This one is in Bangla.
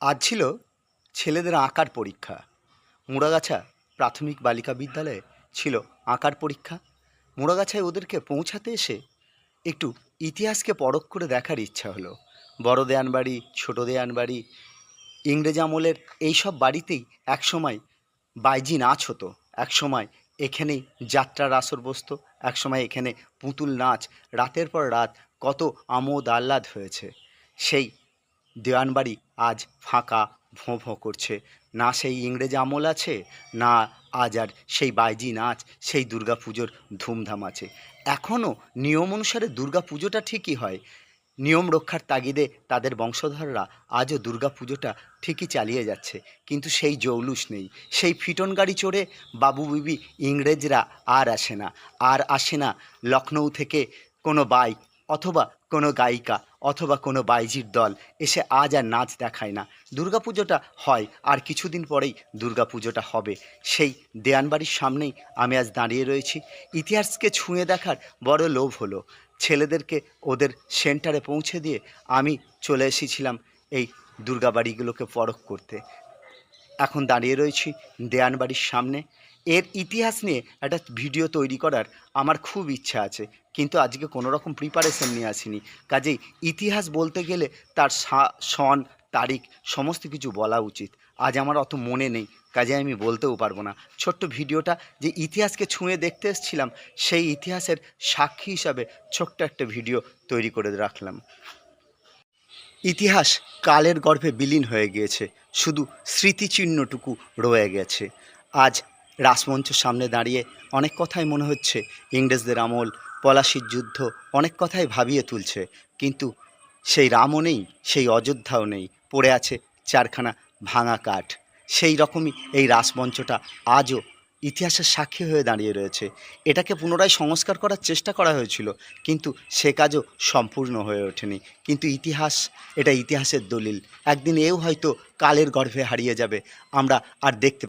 আজ ছিল ছেলেদের আঁকার পরীক্ষা। মুড়াগাছা প্রাথমিক বালিকা বিদ্যালয়ে ছিল আঁকার পরীক্ষা। মুড়াগাছায় ওদেরকে পৌঁছাতে এসে একটু ইতিহাসকে পরখ করে দেখার ইচ্ছা হলো। বড় দেয়ান বাড়ি, ছোটো দেয়ান বাড়ি, ইংরেজ আমলের এইসব বাড়িতেই একসময় বাইজি নাচ হতো। একসময় এখানেই যাত্রার আসর বসতো। একসময় এখানে পুতুল নাচ। রাতের পর রাত কত আমোদ আহ্লাদ হয়েছে। সেই দেওয়ানবাড়ি আজ ফাঁকা ভোঁ ভোঁ করছে। না সেই ইংরেজ আমল আছে, না আজ আর সেই বাইজি নাচ, সেই দুর্গা পুজোর ধুমধাম আছে। এখনও নিয়ম অনুসারে দুর্গা পুজোটা ঠিকই হয়। নিয়ম রক্ষার তাগিদে তাদের বংশধররা আজও দুর্গা পুজোটা ঠিকই চালিয়ে যাচ্ছে। কিন্তু সেই জৌলুস নেই। সেই ফিটন গাড়ি চড়ে বাবু বিবি ইংরেজরা আর আসে না। আর আসে না লখনৌ থেকে কোনো বাই অথবা কোনো গায়িকা অথবা কোনো বাইজির দল এসে আজ আর নাচ দেখায় না। দুর্গাপুজোটা হয় আর কিছুদিন পরেই দুর্গাপুজোটা হবে। সেই দেয়ানবাড়ির সামনেই আমি আজ দাঁড়িয়ে রয়েছি। ইতিহাসকে ছুঁয়ে দেখার বড় লোভ হলো। ছেলেদেরকে ওদের সেন্টারে পৌঁছে দিয়ে আমি চলে এসেছিলাম এই দুর্গাবাড়িগুলোকে পরখ করতে। এখন দাঁড়িয়ে রয়েছি দেয়ানবাড়ির সামনে। এর ইতিহাস নিয়ে একটা ভিডিও তৈরি করার আমার খুব ইচ্ছা আছে। কিন্তু আজকে কোনো রকম প্রিপারেশন নিয়ে আসিনি। কাজেই ইতিহাস বলতে গেলে তার সন, তারিখ সমস্ত কিছু বলা উচিত। আজ আমার অত মনে নেই, কাজে আমি বলতেও পারব না। ছোট্ট ভিডিওটা যে ইতিহাসকে ছুঁয়ে দেখতে এসেছিলাম, সেই ইতিহাসের সাক্ষী হিসাবে ছোট্ট একটা ভিডিও তৈরি করে রাখলাম। ইতিহাস কালের গর্ভে বিলীন হয়ে গিয়েছে। শুধু স্মৃতিচিহ্নটুকু রয়ে গেছে। আজ রাসমঞ্চের সামনে দাঁড়িয়ে অনেক কথাই মনে হচ্ছে। ইংরেজদের আমল, পলাশির যুদ্ধ অনেক কথাই ভাবিয়ে তুলছে। কিন্তু সেই রামও নেই, সেই অযোধ্যাও নেই। পড়ে আছে চারখানা ভাঙা কাঠ। সেই রকমই এই রাসমঞ্চটা আজও ইতিহাসের সাক্ষী হয়ে দাঁড়িয়ে রয়েছে। এটাকে পুনরায় সংস্কার করার চেষ্টা করা হয়েছিল, কিন্তু সে কাজও সম্পূর্ণ হয়ে ওঠেনি। কিন্তু ইতিহাস, এটা ইতিহাসের দলিল। একদিন এও হয়তো কালের গর্ভে হারিয়ে যাবে। আমরা আর দেখতে